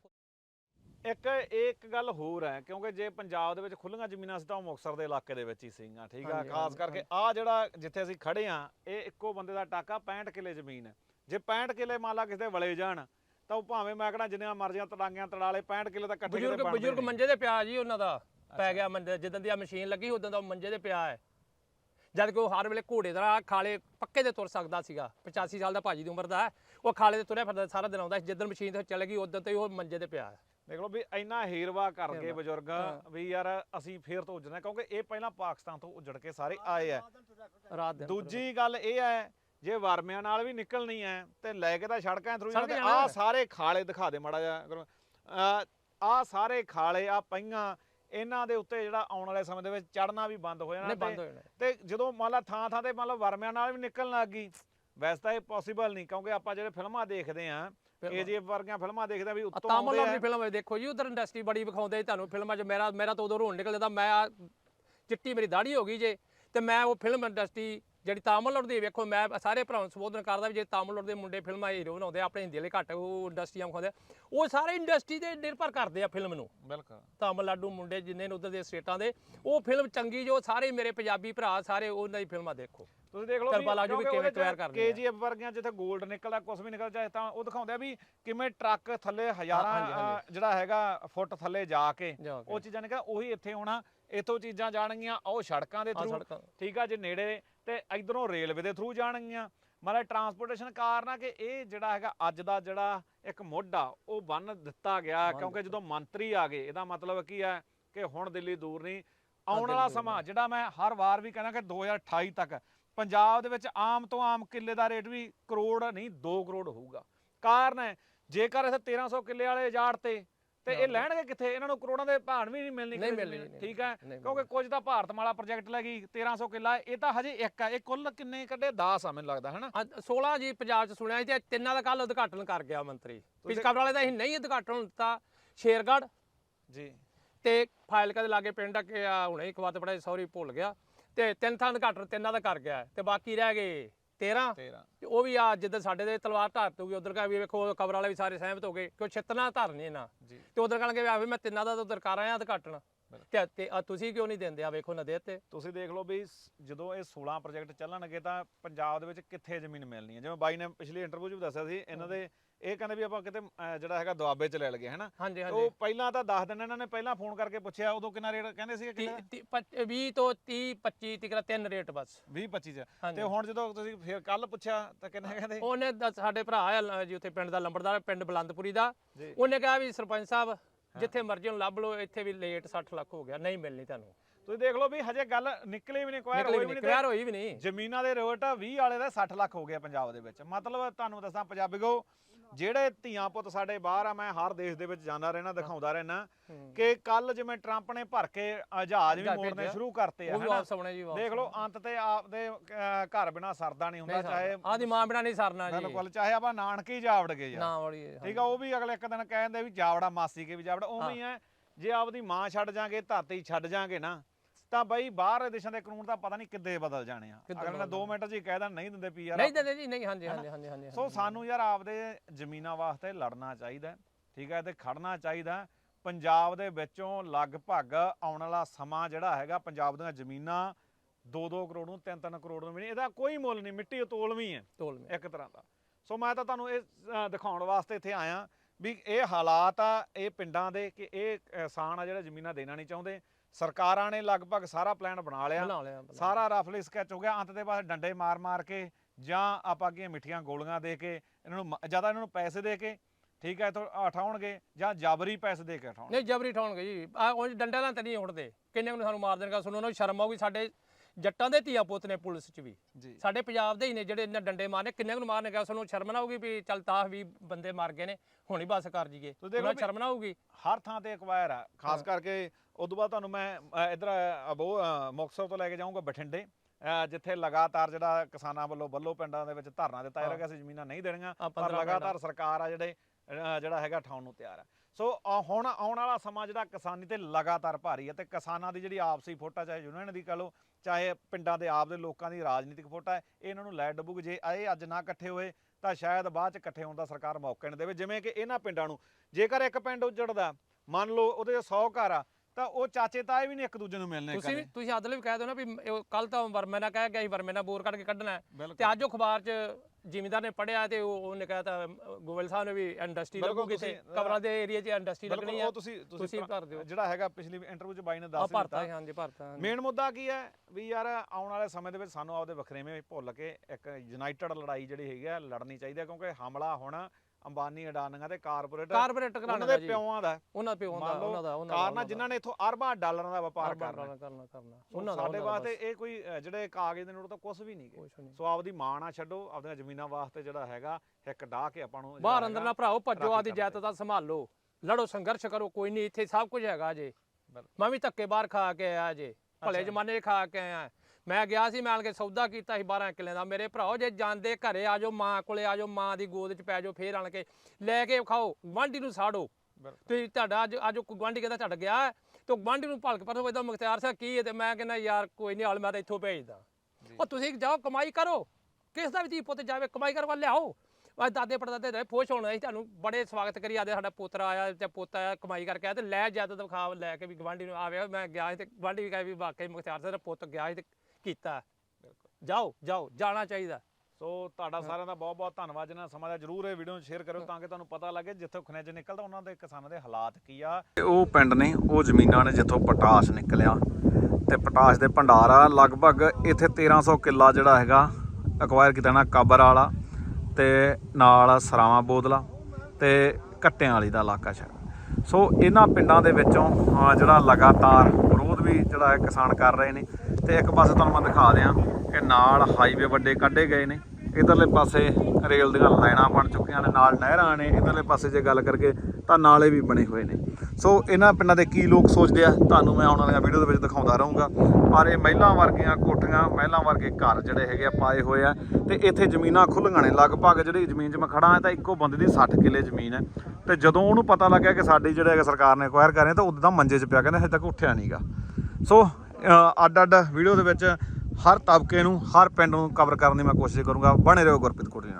ਇੱਕ ਇੱਕ ਗੱਲ ਹੋਰ ਹੈ ਕਿਉਂਕਿ ਜੇ ਪੰਜਾਬ ਦੇ ਵਿੱਚ ਖੁੱਲੀਆਂ ਜ਼ਮੀਨਾਂ ਸੀ ਤਾਂ ਉਹ ਮੁਕਤਸਰ ਦੇ ਇਲਾਕੇ ਦੇ ਵਿੱਚ ਹੀ ਸੀਗੀਆਂ ਠੀਕ ਆ? ਖਾਸ ਕਰਕੇ ਆ ਜਿਹੜਾ ਜਿੱਥੇ ਅਸੀਂ ਖੜੇ ਆ ਇਹ ਇੱਕੋ ਬੰਦੇ ਦਾ ਟਾਕਾ 65 ਕਿੱਲੇ ਜ਼ਮੀਨ ਹੈ। ਜੇ 65 ਕਿੱਲੇ ਮੰਨ ਲਾ ਕਿਸੇ ਦੇ ਵਲੇ ਜਾਣ ਤਾਂ ਉਹ ਭਾਵੇਂ ਮੈਂ ਕਹਣਾ ਜਿੰਨੀਆਂ ਮਰਜ਼ੀਆਂ ਤੜਾਂਗੀਆਂ ਤੜਾਲੇ 65 ਕਿੱਲੇ ਤਾਂ ਇਕੱਠੇ ਬਜ਼ੁਰਗ ਬਜ਼ੁਰਗ ਮੰਜੇ ਤੇ ਪਿਆ ਜੀ ਉਹਨਾਂ ਦਾ ਪੈ ਗਿਆ ਮੰਜੇ ਜਿੱਦਾਂ ਦੀ ਆ ਮਸ਼ੀਨ ਲੱਗੀ ਉਦੋਂ ਦਾ ਉਹ ਮੰਜੇ ਤੇ ਪਿਆ ਹੈ। ਜਦ ਕਿ ਉਹ ਹਰ ਵੇਲੇ ਘੋੜੇ ਦਾ ਖਾਲੇ ਪੱਕੇ ਤੇ ਤੁਰ ਸਕਦਾ ਸੀਗਾ। 85 ਸਾਲ ਦਾ ਭਾਜੀ ਦੀ ਉਮਰ ਦਾ ਉਹ ਖਾਲੇ ਤੇ ਤੁਰਿਆ ਫਿਰਦਾ ਸਾਰਾ ਦਿਨ ਆਉਂਦਾ ਜਿੱਦਣ ਮਸ਼ੀਨ ਤੇ ਚੱਲ ਗਈ ਉਦੋਂ ਤੇ ਉਹ ਮੰਜੇ ਤੇ ਪਿਆ ਹੈ। ਦੇਖ ਲਓ ਵੀ ਇੰਨਾ ਹੀਰਵਾ ਕਰ ਗਏ ਹੀਰਵਾ, ਬਜ਼ੁਰਗ। ਵੀ ਯਾਰ ਅਸੀਂ ਫੇਰ ਤੋਂ ਉੱਜਣਾ ਕਿਉਂਕਿ ਇਹ ਪਹਿਲਾਂ ਪਾਕਿਸਤਾਨ ਤੋਂ ਉੱਜੜ ਕੇ ਸਾਰੇ ਆਏ ਆ ਰਾਤ ਦਿਨ ਦੂਜੀ ਗੱਲ ਇਹ ਹੈ ਜੇ ਵਰਮਿਆਂ ਨਾਲ ਵੀ ਨਿਕਲਣੀ ਹੈ ਤੇ ਲੈ ਕੇ ਤਾਂ ਸੜਕਾਂ ਥਰੂ ਜਾਂਦੇ ਆ। ਸਾਰੇ ਖਾਲੇ ਦਿਖਾ ਦੇ ਮਾੜਾ ਜਿਹਾ ਆ ਸਾਰੇ ਖਾਲੇ ਆ ਪਈਆਂ ਇਹਨਾਂ ਦੇ ਉੱਤੇ ਜਿਹੜਾ ਆਉਣ ਵਾਲੇ ਸਮੇਂ ਦੇ ਵਿੱਚ ਚੜਨਾ ਵੀ ਬੰਦ ਹੋ ਜਾਣਾ ਤੇ- ਜਦੋਂ ਮੰਨ ਲਾ ਥਾਂ ਥਾਂ ਤੇ ਮੰਨ ਲਾ ਵਰਮਿਆਂ ਨਾਲ ਵੀ ਨਿਕਲਣ ਲੱਗ ਗਈ ਵੈਸੇ ਤਾਂ ਇਹ ਪੋਸੀਬਲ ਨਹੀਂ ਕਿਉਂਕਿ ਆਪਾਂ ਜਿਹੜੇ ਫਿਲਮਾਂ ਦੇਖਦੇ ਆ। ਕੇਜੀਐਫ ਵਰਗੀਆਂ ਫਿਲਮਾਂ ਦੇਖਦੇ ਵੀ ਉੱਤੋਂ ਤਾਮਿਲ ਆਉਂਦੇ ਦੀ ਫਿਲਮ ਹੈ ਦੇਖੋ ਜੀ ਉਧਰ ਇੰਡਸਟਰੀ ਬੜੀ ਵਿਖਾਉਂਦੇ ਤੁਹਾਨੂੰ ਫਿਲਮਾਂ 'ਚ ਮੇਰਾ ਮੇਰਾ ਤਾਂ ਉਦੋਂ ਰੋਣ ਨਿਕਲ ਜਾਂਦਾ ਮੈਂ ਚਿੱਟੀ ਮੇਰੀ ਦਾੜੀ ਹੋ ਗਈ ਜੇ ਤੇ ਮੈਂ ਉਹ ਫਿਲਮ ਇੰਡਸਟਰੀ ਜਿਹੜੀ ਤਾਮਿਲਨਾਡੂ ਦੀ ਵੇਖੋ ਮੈਂ ਸਾਰੇ ਭਰਾਵਾਂ ਨੂੰ ਸੰਬੋਧਨ ਕਰਦਾ ਵੀ ਜੇ ਤਾਮਿਲਨਾਡੂ ਦੇ ਮੁੰਡੇ ਫਿਲਮਾਂ ਹੀਰੋ ਬਣਾਉਂਦੇ ਆਪਣੇ ਹਿੰਦੀ ਵਾਲੇ ਘੱਟ ਉਹ ਇੰਡਸਟਰੀਆਂ ਵਿਖਾਉਂਦੇ ਆ। ਉਹ ਸਾਰੇ ਇੰਡਸਟਰੀ ਤੇ ਨਿਰਭਰ ਕਰਦੇ ਆ ਫਿਲਮ ਨੂੰ। ਬਿਲਕੁਲ। ਤਾਮਿਲਨਾਡੂ ਮੁੰਡੇ ਜਿੰਨੇ ਨੇ ਉਧਰ ਦੇ ਸਟੇਟਾਂ ਦੇ ਉਹ ਫਿਲਮ ਚੰਗੀ ਜੋ ਸਾਰੇ ਮੇਰੇ ਪੰਜਾਬੀ ਭਰਾ ਸਾਰੇ ਉਹਨਾਂ ਦੀ ਫਿਲਮਾਂ ਦੇਖੋ। ਤੁਸੀਂ ਦੇਖ ਲਓ ਚੱਲ ਪਤਾ ਲੱਗ ਜੂ ਵੀ ਕਿਵੇਂ ਤਿਆਰ ਕਰਦੇ ਆ। ਕੇਜੀਐਫ ਵਰਗੀਆਂ ਜਿੱਥੇ 골ਡ ਨਿਕਲਦਾ ਕੁਝ ਵੀ ਨਿਕਲ ਜਾਏ ਤਾਂ ਉਹ ਦਿਖਾਉਂਦੇ ਆ ਵੀ ਕਿਵੇਂ ਟਰੱਕ ਥੱਲੇ ਹਜ਼ਾਰਾਂ ਜਿਹੜਾ ਹੈਗਾ ਫੁੱਟ ਥੱਲੇ ਜਾ ਕੇ। ਉਹ ਚੀਜ਼ਾਂ ਨੇ ਉਹੀ ਇੱਥੇ ਹੋਣਾ ਇਥੋਂ ਚੀਜ਼ਾਂ ਜਾਣਗੀਆਂ ਉਹ ਸੜਕਾਂ ਦੇ ਥਰੂ। ਠੀਕ ਆ ਜੇ ਨੇੜੇ ਤੇ ਇਧਰੋਂ ਰੇਲਵੇ ਦੇ ਥਰੂ ਜਾਣਗੀਆਂ ਮਤਲਬ ਟਰਾਂਸਪੋਰਟੇਸ਼ਨ ਕਾਰਨ ਆ ਕਿ ਇਹ ਜਿਹੜਾ ਹੈਗਾ ਅੱਜ ਦਾ ਜਿਹੜਾ ਇੱਕ ਮੁੱਢ ਉਹ ਬੰਨ ਦਿੱਤਾ ਗਿਆ ਕਿਉਂਕਿ ਜਦੋਂ ਮੰਤਰੀ ਆ ਗਏ ਇਹਦਾ ਮਤਲਬ ਕੀ ਹੈ ਕਿ ਹੁਣ ਦਿੱਲੀ ਦੂਰ ਨਹੀਂ ਆਉਣ ਵਾਲਾ ਸਮਾਂ ਜਿਹੜਾ ਮੈਂ ਹਰ ਵਾਰ ਵੀ ਕਹਿੰਦਾ ਕਿ 2028 ਤੱਕ ਪੰਜਾਬ ਦੇ ਵਿੱਚ ਆਮ ਤੋਂ ਆਮ ਕਿੱਲੇ ਦਾ ਰੇਟ ਵੀ ਕਰੋੜ ਨਹੀਂ 2 ਕਰੋੜ ਹੋਊਗਾ। ਕਾਰਨ ਹੈ ਜੇਕਰ ਇਹ 1300 ਕਿੱਲੇ ਵਾਲੇ ਉਜਾੜ ਤੇ ਤੇ ਇਹ। ਲੈਣਗੇ ਕਿੱਥੇ? ਇਹਨਾਂ ਨੂੰ ਕਰੋੜਾਂ ਦੇ ਭਾਣ ਵੀ ਨਹੀਂ ਮਿਲਣੀ ਠੀਕ ਹੈ? ਕਿਉਂਕਿ ਕੁਝ ਤਾਂ ਭਾਰਤਮਾਲਾ ਪ੍ਰੋਜੈਕਟ ਲੈ ਗਈ 1300 ਕਿੱਲਾ ਇਹ ਤਾਂ ਹਜੇ ਇੱਕ ਆ ਇਹ ਕੁੱਲ ਕਿੰਨੇ ਕੱਢੇ? 10 ਆ ਮੈਨੂੰ ਲੱਗਦਾ ਹੈ ਨਾ ਅੱਜ 16 ਜੀ ਪੰਜਾਬ ਚ ਸੁਣਿਆ ਸੀ ਤੇ ਤਿੰਨਾਂ ਦਾ ਕੱਲ ਉਦਘਾਟਨ ਕਰ ਗਿਆ ਮੰਤਰੀ। ਪਿਛ ਕਬਰ ਵਾਲੇ ਦਾ ਅਸੀਂ ਨਹੀਂ ਉਦਘਾਟਨ ਦਿੱਤਾ ਸ਼ੇਰਗੜ੍ਹ। ਜੀ। ਤੇ ਫਾਈਲਕਾ ਦੇ ਲਾਗੇ ਪਿੰਡ ਆ ਕਿ ਆ ਹੁਣੇ ਇੱਕ ਵਾਰ ਬੜਾ ਸੌਰੀ ਭੁੱਲ ਗਿਆ। ਤੇ ਤਿੰਨ ਥਾਂ ਉਦਘਾਟਨ ਤਿੰਨਾਂ ਦਾ ਕਰ ਗਿਆ। ਤੇ ਬਾਕੀ ਰਹਿ ਗਏ 13 13 ਤੇ ਉਹ ਵੀ ਆ ਜਿੱਦਾਂ ਸਾਡੇ ਦੇ ਤਲਵਾਰ ਧਾਰ ਤੂਗੀ ਉਧਰ ਕਾ ਵੀ ਵੇਖੋ ਕਬਰ ਵਾਲੇ ਵੀ ਸਾਰੇ ਸਹਿਮਤ ਹੋ ਗਏ ਕਿਉਂ ਛਿੱਤਨਾ ਧਰਨੀ ਨਾ ਤੇ ਉਧਰ ਕਹਿਣਗੇ ਆ ਵੀ ਮੈਂ ਤਿੰਨਾਂ ਦਾ ਤਾਂ ਉਧਰ ਕਰ ਆਇਆ ਤੇ ਤੇ ਆ ਤੁਸੀਂ ਕਿਉਂ ਨਹੀਂ ਦਿੰਦੇ? ਆ ਵੇਖੋ ਨਾ ਦੇ ਤੇ। ਤੁਸੀਂ ਦੇਖ ਲਓ ਵੀ ਜਦੋਂ ਇਹ 16 ਪ੍ਰੋਜੈਕਟ ਚੱਲਣਗੇ ਤਾਂ ਪੰਜਾਬ ਦੇ ਵਿੱਚ ਕਿੱਥੇ ਜ਼ਮੀਨ ਮਿਲਣੀ ਹੈ? ਜਿਵੇਂ ਬਾਈ ਨੇ ਪਿਛਲੀ ਇੰਟਰਵਿਊ 'ਚ ਵੀ ਦੱਸਿਆ ਸੀ ਇਹਨਾਂ ਦੇ ਇਹ ਕਹਿੰਦੇ ਵੀ ਆਪਾਂ ਕਿਤੇ ਅਹ, ਜਿਹੜਾ ਹੈਗਾ ਦੁਆਬੇ 'ਚ ਲੈ ਲਗੇ ਹੈਨਾ? ਹਾਂਜੀ ਤੇ ਹਾਂਜੀ। ਉਹ ਪਹਿਲਾਂ ਤਾਂ ਦੱਸ ਦਿਨ ਇਹਨਾਂ ਨੇ ਪਹਿਲਾਂ ਫੋਨ ਕਰਕੇ ਪੁੱਛਿਆ ਉਦੋਂ ਕਿੰਨਾ ਰੇਟ ਕਹਿੰਦੇ ਸੀ ਕਿੰਨਾ? ਤੀਹ- ਪੱਚ- 20 ਤੋਂ 30 25 ਤੀਕਰਾ ਤਿੰਨ ਰੇਟ ਬਸ। 20 25 ਚ। ਤੇ ਹੁਣ ਜਦੋਂ ਤੁਸੀਂ ਫਿਰ ਕੱਲ ਪੁੱਛਿਆ ਤਾਂ ਕਿੰਨਾ ਕਹਿੰਦੇ? ਉਹਨੇ ਸਾਡੇ ਭਰਾ ਆ ਲ- ਜੀ ਉੱਥੇ ਪਿੰਡ ਦਾ ਲੰਬੜਦਾਰ ਪਿੰਡ ਬਲੰਦਪੁਰੀ ਦਾ। ਜੀ। ਉਹਨੇ ਕਿਹਾ ਵੀ ਸਰਪੰਚ ਸਾਹਿਬ ਜਿੱਥੇ ਮਰਜ਼ੀ ਨੂੰ ਲੱਭ ਲਓ ਇੱਥੇ ਵੀ ਲੇਟ 60 ਲੱਖ ਹੋ ਗਿਆ ਨਹੀਂ ਮਿਲਣੀ ਤੁਹਾਨੂੰ। ਤੁਸੀਂ ਦੇਖ ਲਓ ਵੀ ਹਜੇ ਗੱਲ ਨਿਕਲੀ ਵੀ ਨਹੀਂ ਕੁਆਇਰ ਨਿਕਲੀ ਹੋਈ ਵੀ ਨਹੀਂ ਕਲਿਆਰ ਹੋਈ ਵੀ ਨਹੀਂ। ਜ਼ਮੀਨਾਂ ਦੇ ਰੇਟ 20 ਵਾਲੇ ਦਾ 60 ਲੱਖ ਹੋ ਗਿਆ ਪੰਜਾਬ ਦੇ ਵਿੱਚ। ਮਤਲਬ ਤੁਹਾਨੂੰ ਦੱਸਾਂ ਪੰਜਾਬੀਓ ਜਿਹੜੇ ਧੀਆਂ ਪੁੱਤ ਸਾਡੇ ਬਾਹਰ ਆ ਮੈਂ ਹਰ ਦੇਸ਼ ਦੇ ਵਿੱਚ ਜਾਂਦਾ ਰਹਿਣਾ ਦਿਖਾਉਂਦਾ ਰਹਿਣਾ। ਕਿ ਕੱਲ ਜਿਵੇਂ ਟਰੰਪ ਨੇ ਭਰ ਕੇ ਜਹਾਜ਼ ਵੀ ਮੋੜਨੇ। ਸ਼ੁਰੂ ਕਰਤੇ ਆ ਹਨਾ? ਦੇਖ ਲਓ ਅੰਤ ਤੇ ਆਪਦੇ ਘਰ ਬਿਨਾ ਸਰਦਾ ਨਹੀਂ ਹੁੰਦਾ ਚਾਹੇ ਆਦੀ ਮਾਂ ਬਿਨਾ ਨਹੀਂ ਸਰਨਾ ਜੀ। ਬਿਲਕੁਲ ਚਾਹੇ ਆਪਾਂ ਨਾਨਕੇ ਜਾਵੜ ਗਏ ਯਾਰ ਨਾ ਵਾਲੀ ਠੀਕ ਆ ਉਹ ਵੀ ਅਗਲੇ ਇੱਕ ਦਿਨ ਕਹਿੰਦੇ ਵੀ ਜਾਵੜਾ ਮਾਸੀ ਕੇ ਵੀ ਜਾਵੜਾ ਉਵੇਂ ਹੀ। ਹੈ ਜੇ ਆਪਦੀ ਮਾਂ ਛੱਡ ਜਾਗੇ ਧਰਤੀ ਛੱਡ ਜਾਗੇ ਨਾ ਤਾਂ ਬਈ ਬਾਹਰ ਦੇਸ਼ਾਂ ਦੇ ਕਾਨੂੰਨ ਤਾਂ ਪਤਾ ਨਹੀਂ ਕਿੱਦੇ ਬਦਲ ਜਾਣੇ ਆ। ਕਿੱਦਾਂ ਅਗਲੇ ਨੇ 2 ਮਿੰਟ 'ਚ ਹੀ ਕਹਿ ਦੇਣ ਨਹੀਂ ਦਿੰਦੇ ਪੀਆਰ ਨਹੀਂ ਦਿੰਦੇ ਜੀ ਨਹੀਂ ਹਾਂਜੀ ਹਾਂਜੀ ਹਾਂਜੀ ਹਾਂਜੀ ਸੋ ਸਾਨੂੰ ਯਾਰ ਆਪਦੇ ਜ਼ਮੀਨਾਂ ਵਾਸਤੇ ਲੜਨਾ ਚਾਹੀਦਾ ਠੀਕ ਹੈ ਤੇ ਖੜਨਾ ਚਾਹੀਦਾ। ਪੰਜਾਬ ਦੇ ਵਿੱਚੋਂ ਲਗਭਗ ਆਉਣ ਵਾਲਾ ਸਮਾਂ ਜਿਹੜਾ ਹੈਗਾ ਪੰਜਾਬ ਦੀਆਂ ਜ਼ਮੀਨਾਂ 2-2 ਕਰੋੜ ਨੂੰ 3-3 ਕਰੋੜ ਨੂੰ ਵੀ ਨਹੀਂ ਇਹਦਾ ਕੋਈ ਮੁੱਲ ਨਹੀਂ ਮਿੱਟੀ ਉਤੋਲਵੀਂ ਹੈ। ਤੋਲ ਮੇ ਇੱਕ ਤਰ੍ਹਾਂ ਦਾ। ਸੋ ਮੈਂ ਤਾਂ ਤੁਹਾਨੂੰ ਇਹ ਦਿਖਾਉਣ ਵਾਸਤੇ ਇੱਥੇ ਆਇਆ ਵੀ ਇਹ ਹਾਲਾਤ ਆ ਇਹ ਪਿੰਡਾਂ ਦੇ ਕਿ ਇਹ ਕਿਸਾਨ ਆ ਜਿਹੜਾ ਜ਼ਮੀਨਾਂ ਦੇਣਾ ਨਹੀਂ ਚਾਹੁੰਦੇ। ਸਰਕਾਰਾਂ ਨੇ ਲਗਭਗ ਸਾਰਾ ਪਲਾਨ ਬਣਾ ਲਿਆ। ਬਣਾ ਲਿਆ ਬਣਾ ਲਿਆ। ਸਾਰਾ ਰਫਲੀ ਸਕੈਚ ਹੋ ਗਿਆ ਅੰਤ ਦੇ ਬਾਅਦ ਡੰਡੇ ਮਾਰ ਮਾਰ ਕੇ ਜਾਂ ਆਪਾਂ ਕੀ ਮਿੱਠੀਆਂ ਗੋਲੀਆਂ ਦੇ ਕੇ ਇਹਨਾਂ ਨੂੰ ਜ਼ਿਆਦਾ ਇਹਨਾਂ ਨੂੰ ਪੈਸੇ ਦੇ ਕੇ ਠੀਕ ਹੈ ਤੋਂ ਉਠਾਉਣਗੇ ਜਾਂ ਜਬਰੀ ਪੈਸੇ ਦੇ ਕੇ ਉਠਾਉਣਗੇ। ਨਹੀਂ ਜਬਰੀ ਠਾਉਣਗੇ ਜੀ। ਆ ਉਹ ਡੰਡੇ ਨਾਲ ਤਾਂ ਨਹੀਂ ਉੱਡਦੇ। ਕਿੰਨੇ ਕੁ ਨੂੰ ਸਾਨੂੰ ਮਾਰ ਦੇਣਗਾ ਸੁਣੋ ਉਹਨਾਂ ਨੂੰ ਸ਼ਰਮ ਆਊਗੀ ਸਾਡੇ ਜੱਟਾਂ ਦੇ ਧੀਆ ਪੁੱਤ ਨੇ ਪੁਲਿਸ 'ਚ ਵੀ। ਸਾਡੇ ਪੰਜਾਬ ਦੇ ਹੀ ਨੇ ਜਿਹੜੇ ਇਹਨਾਂ ਡੰਡੇ ਮਾਰਨੇ ਕਿੰਨੇ ਨੂੰ ਮਾਰਨਗੇ ਸਾਨੂੰ ਸ਼ਰਮ ਨਾ ਆਊਗੀ ਵੀ ਚੱਲ ਤਾਂ ਵੀ ਬੰਦੇ ਮਰ ਗਏ ਨੇ ਹੁਣ ਹੀ ਬਸ ਕਰ ਜੀਏ ਉਹਨਾਂ ਸ਼ਰਮ ਨਾ ਆਊਗੀ। ਹਰ ਥਾਂ ਤੇ ਅਕਵਾਇਰ ਆ ਖਾਸ ਕਰਕੇ ਉਦੋਂ ਬਾਅਦ ਤੁਹਾਨੂੰ ਮੈਂ ਇੱਧਰ ਅਬੋ ਮੁਕਤਸਰ ਤੋਂ ਲੈ ਕੇ ਜਾਊਂਗਾ ਬਠਿੰਡੇ ਜਿੱਥੇ ਲਗਾਤਾਰ ਜਿਹੜਾ ਕਿਸਾਨਾਂ ਵੱਲੋਂ ਵੱਲੋਂ ਪਿੰਡਾਂ ਦੇ ਵਿੱਚ ਧਰਨਾ ਦਿੱਤਾ ਜਾ ਰਿਹਾ ਕਿ ਅਸੀਂ ਜ਼ਮੀਨਾਂ ਨਹੀਂ ਦੇਣੀਆਂ ਆ ਪਰ 15 ਲਗਾਤਾਰ ਸਰਕਾਰ ਆ ਜਿਹੜੇ ਜਿਹੜਾ ਹੈਗਾ ਠਾਉਣ ਨੂੰ ਤਿਆਰ ਹੈ ਸੋ ਹੁਣ ਆਉਣ ਵਾਲਾ ਸਮਾਂ ਜਿਹੜਾ ਕਿਸਾਨੀ ਤੇ ਲਗਾਤਾਰ ਭਾਰੀ ਹੈ ਤੇ ਕਿਸਾਨਾਂ ਦੀ ਜਿਹੜੀ ਆਪਸੀ ਫੋਟਾ ਚਾਹੇ ਯੂਨੀਅਨ ਦੀ ਕਹ ਲਓ ਚਾਹੇ ਪਿੰਡਾਂ ਦੇ ਆਪ ਦੇ ਲੋਕਾਂ ਦੀ ਰਾਜਨੀਤਿਕ ਫੋਟਾ ਹੈ ਇਹ ਇਹਨਾਂ ਨੂੰ ਲੈ ਡੁੱਬੂਗੀ ਜੇ ਇਹ ਅੱਜ ਨਾ ਇਕੱਠੇ ਹੋਏ ਤਾਂ ਸ਼ਾਇਦ ਬਾਅਦ ਚ ਇਕੱਠੇ ਹੋਣ ਦਾ ਸਰਕਾਰ ਮੌਕਾ ਨਹੀਂ ਦੇਵੇ। ਜਿਵੇਂ ਕਿ ਇਹਨਾਂ ਪਿੰਡਾਂ ਨੂੰ ਜੇਕਰ ਇੱਕ ਪਿੰਡ ਉਜੜਦਾ ਮੰਨ ਲਓ ਉਹਦੇ 100 ਘਰ ਆ ਤਾਂ ਉਹ ਚਾਚੇ ਤਾਏ ਵੀ ਨਹੀਂ ਇੱਕ ਦੂਜੇ ਨੂੰ ਮਿਲਣੇ ਤੁਸੀਂ ਵੀ ਤੁਸੀਂ ਅਦਲ ਵੀ ਕਹਿ ਦਿਓ ਨਾ ਵੀ ਕੱਲ ਤਾਂ ਵਰਮੇ ਨਾਲ ਕਹਿ ਗਿਆ ਸੀ ਵਰਮੇ ਨਾਲ ਬੋਰ ਕੱਢ ਕੇ ਕੱਢਣਾ ਤੇ ਅੱਜ ਉਹ ਅਖਬਾਰ 'ਚ ਜ਼ਿਮੀਂਦਾਰ ਨੇ ਪੜਿਆ ਤੇ ਉਹ ਉਹਨੇ ਕਹਿਤਾ ਗੋਵਲ ਸਾਹਿਬ ਨੇ ਵੀ ਇੰਡਸਟਰੀ ਬਿਲਕੁਲ ਲੱਗੂਗੀ ਤੇ ਤੁਸੀਂ, ਕਬਰਾਂ ਦੇ ਏਰੀਆ 'ਚ ਇੰਡਸਟਰੀ ਲੱਗਣੀ ਆ। ਤੁਸੀਂ ਤੁਸੀਂ ਭਰ ਦਿਓ। ਜਿਹੜਾ ਹੈਗਾ ਪਿਛਲੀ ਇੰਟਰਵਿਊ ਚ ਬਾਈ ਨੇ ਆ ਦੱਸ ਹੀ ਭਰਤਾ ਦਿੱਤਾ ਹਾਂਜੀ ਭਰਤਾ। ਮੇਨ ਮੁੱਦਾ ਕੀ ਹੈ ਵੀ ਯਾਰ ਆਉਣ ਵਾਲੇ ਸਮੇਂ ਦੇ ਵਿੱਚ ਸਾਨੂੰ ਆਪਦੇ ਵੱਖਰੇਵੇਂ ਭੁੱਲ ਕੇ ਇੱਕ ਯੂਨਾਈਟਿਡ ਲੜਾਈ ਜਿਹੜੀ ਹੈਗੀ ਹੈ ਲੜਨੀ ਚਾਹੀਦੀ ਹੈ ਕਿਉਂਕਿ ਹਮਲਾ ਹੁਣ ਅੰਬਾਨੀ ਅਡਾਨੀਆਂ ਤੇ ਕਾਰਪੋਰੇਟ ਕਾਰਪੋਰੇਟ ਕਰਾਣਾ ਦੇ ਦਾ ਜੀ ਪਿਓਾਂ ਦਾ। ਉਹਨਾਂ ਪਿਓ ਦਾ ਉਹਨਾਂ ਦਾ ਉਹਨਾਂ ਦਾ ਕਾਰਨਾਂ ਜਿਨ੍ਹਾਂ ਨੇ ਇਥੋਂ ਅਰਬਾਂ ਡਾਲਰਾਂ ਦਾ ਵਪਾਰ ਕਰਨਾ। ਕਰਨਾ ਕਰਨਾ। ਉਹਨਾਂ ਦਾ ਸਾਡੇ ਦਾ ਵਾਸਤੇ ਇਹ ਕੋਈ ਜਿਹੜੇ ਕਾਗਜ਼ ਦੇ ਨੋਟ ਤਾਂ ਕੁਝ ਵੀ ਨਹੀਂ ਸੋ ਆਪਦੀ ਮਾਂ ਨਾ ਛੱਡੋ ਆਪਦੀਆਂ ਜ਼ਮੀਨਾਂ ਵਾਸਤੇ ਜਿਹੜਾ ਹੈਗਾ ਇੱਕ ਡਾਹ ਕੇ ਆਪਾਂ ਨੂੰ ਬਾਹਰ ਅੰਦਰ ਨਾ ਭਰਾਓ ਭੱਜੋ ਕਰਨਾ ਜਾਇਦਾਦ ਸੰਭਾਲੋ। ਲੜੋ ਸੰਘਰਸ਼ ਕਰੋ ਕੋਈ ਨਹੀਂ ਇੱਥੇ ਸਭ ਕੁਝ ਹੈਗਾ ਜੇ। ਮੈਂ ਵੀ ਧੱਕੇ ਬਾਹਰ ਖਾ ਕੇ ਆਇਆ ਜੇ। ਭਲੇ। ਜਮਾਨੇ ਖਾ ਕੇ ਆਇਆ। ਮੈਂ ਗਿਆ ਸੀ ਮੈਂ ਆਣ ਕੇ ਸੌਦਾ ਕੀਤਾ ਸੀ 12 ਕਿੱਲੇ ਦਾ। ਮੇਰੇ ਭਰਾਓ ਜੇ ਜਾਂਦੇ ਘਰੇ ਆ ਜਾਓ ਮਾਂ ਕੋਲੇ ਆ ਜਾਓ ਮਾਂ ਦੀ ਗੋਦ 'ਚ ਪੈ ਜਾਓ ਫੇਰ ਆਣ ਕੇ ਲੈ ਕੇ ਖਾਓ ਗੁਆਂਢੀ ਨੂੰ ਸਾੜੋ। ਤੁਸੀਂ ਤੁਹਾਡਾ ਅੱਜ ਅੱਜ ਗੁਆਂਢੀ ਕਹਿੰਦਾ ਛੱਡ ਗਿਆ ਤੇ ਗੁਆਂਢੀ ਨੂੰ ਭਲਕ ਪਰ ਇਹਦਾ ਮੁਖਤਿਆਰ ਸਾਹਿਬ ਕੀ ਹੈ? ਤੇ ਮੈਂ ਕਹਿੰਦਾ ਯਾਰ ਕੋਈ ਨਹੀਂ ਹਾਲ ਮੈਂ ਤਾਂ ਇੱਥੋਂ ਭੇਜਦਾ। ਉਹ ਤੁਸੀਂ ਜਾਓ ਕਮਾਈ ਕਰੋ। ਕਿਸ ਦਾ ਵੀ ਧੀ ਪੁੱਤ ਜਾਵੇ ਕਮਾਈ ਕਰਵਾ ਲਿਆਓ। ਆ ਦਾਦੇ ਪੜਦਾਦੇ ਰਹੇ ਫੋਸ਼ ਹੋਣਾ ਸੀ ਤੁਹਾਨੂੰ ਬੜੇ ਸਵਾਗਤ ਕਰੀ ਆਦੇ ਸਾਡਾ ਪੁੱਤਰ ਆਇਆ ਤੇ ਪੁੱਤ ਆਇਆ ਕਮਾਈ ਕਰਕੇ ਆਇਆ ਤੇ ਲੈ ਜ਼ਿਆਦਾ ਦਿਖਾ ਲੈ ਕੇ ਵੀ ਗਵਾਂਢੀ ਨੂੰ ਆਵੇ। ਮੈਂ ਗਿਆ ਸੀ ਤੇ ਗਵਾਂਢੀ ਵੀ ਕਹੇ ਵੀ ਵਾਕਈ ਮੁਖਤਿਆਰ ਸਾਹਿਬ ਦਾ ਪੁੱਤ ਗਿਆ ਸੀ ਤੇ ਕੀਤਾ। ਜਾਓ ਜਾਓ ਜਾਣਾ ਚਾਹੀਦਾ। ਸੋ ਤੁਹਾਡਾ ਸਾਰਿਆਂ ਦਾ ਬਹੁਤ ਬਹੁਤ ਧੰਨਵਾਦ। ਜਿਨ੍ਹਾਂ ਸਮਾਂ ਦਾ ਜਰੂਰ ਇਹ ਵੀਡੀਓ ਨੂੰ ਸ਼ੇਅਰ ਕਰਿਓ ਤਾਂ ਕਿ ਤੁਹਾਨੂੰ ਪਤਾ ਲੱਗੇ ਜਿੱਥੋਂ ਖਣਿਜ ਨਿਕਲਦਾ ਉਹਨਾਂ ਦੇ ਕਿਸਾਨਾਂ ਦੇ ਹਾਲਾਤ ਕੀ ਆ। ਉਹ ਪਿੰਡ ਨੇ ਉਹ ਜ਼ਮੀਨਾਂ ਨੇ ਜਿੱਥੋਂ ਪਟਾਸ਼ ਨਿਕਲਿਆ। ਤੇ ਪਟਾਸ਼ ਦੇ ਭੰਡਾਰ ਆ ਲਗਭਗ ਇੱਥੇ 1300 ਕਿੱਲਾ ਜਿਹੜਾ ਹੈਗਾ ਅਕਵਾਇਰ ਕੀਤਾ ਨਾ ਕਾਬਰ ਵਾਲਾ ਤੇ ਨਾਲ ਸਰਾਵਾਂ ਬੋਦਲਾ ਤੇ ਕੱਟਿਆਂ ਵਾਲੀ ਦਾ ਇਲਾਕਾ ਸ਼ਾਇਦ ਸੋ ਇਹਨਾਂ ਪਿੰਡਾਂ ਦੇ ਵਿੱਚੋਂ ਜਿਹੜਾ ਲਗਾਤਾਰ ਵਿਰੋਧ ਵੀ ਜਿਹੜਾ ਹੈ ਕਿਸਾਨ ਕਰ ਰਹੇ ਨੇ ਤੇ ਇੱਕ ਪਾਸੇ ਤੁਹਾਨੂੰ ਮੈਂ ਦਿਖਾ ਦਿਆਂ ਕਿ ਨਾਲ ਹਾਈਵੇ ਵੱਡੇ ਕੱਢੇ ਗਏ ਨੇ। ਇਧਰਲੇ ਪਾਸੇ ਰੇਲ ਦੀਆਂ ਲਾਈਨਾਂ ਬਣ ਚੁੱਕੀਆਂ ਨੇ, ਨਾਲ ਨਹਿਰਾਂ ਨੇ। ਇਧਰਲੇ ਪਾਸੇ ਜੇ ਗੱਲ ਕਰਕੇ ਤਾਂ ਨਾਲੇ ਵੀ ਬਣੇ ਹੋਏ ਨੇ। ਸੋ ਇਹਨਾਂ ਪਿੰਡਾਂ ਦੇ ਕੀ ਲੋਕ ਸੋਚਦੇ ਆ, ਤੁਹਾਨੂੰ ਮੈਂ ਆਉਣ ਵਾਲੀਆਂ ਵੀਡੀਓ ਦੇ ਵਿੱਚ ਦਿਖਾਉਂਦਾ ਰਹੂੰਗਾ। ਪਰ ਇਹ ਮਹਿਲਾ ਵਰਗੀਆਂ ਕੋਠੀਆਂ, ਮਹਿਲਾ ਵਰਗੇ ਘਰ ਜਿਹੜੇ ਹੈਗੇ ਆ, ਪਾਏ ਹੋਏ ਆ। ਤੇ ਇੱਥੇ ਜ਼ਮੀਨਾਂ ਖੁੱਲੀਆਂ ਨੇ। ਲਗਭਗ ਜਿਹੜੀ ਜ਼ਮੀਨ 'ਚ ਮੈਂ ਖੜਾ ਹਾਂ, ਤਾਂ ਇੱਕੋ ਬੰਦੇ ਦੀ 60 ਕਿੱਲੇ ਜ਼ਮੀਨ ਹੈ। ਤੇ ਜਦੋਂ ਉਹਨੂੰ ਪਤਾ ਲੱਗਿਆ ਕਿ ਸਾਡੀ ਜਿਹੜਾ ਹੈਗਾ ਸਰਕਾਰ ਨੇ ਅਕਵਾਇਰ ਕਰ ਰਹੇ ਤਾਂ ਉਦੋਂ ਤਾਂ ਮੰਜੇ 'ਚ ਪਿਆ, ਕਹਿੰਦਾ ਹਜੇ ਤੱਕ ਉੱਠਿਆ ਨਹੀਂਗਾ ਸੋ ਅੱਡ ਅੱਡ ਵੀਡੀਓ ਦੇ ਵਿੱਚ ਹਰ ਤਬਕੇ ਨੂੰ, ਹਰ ਪਿੰਡ ਨੂੰ ਕਵਰ ਕਰਨ ਦੀ ਮੈਂ ਕੋਸ਼ਿਸ਼ ਕਰੂੰਗਾ। ਬਣੇ ਰਹੋ ਗੁਰਪ੍ਰੀਤ ਕੋਟੀ ਨਾਲ।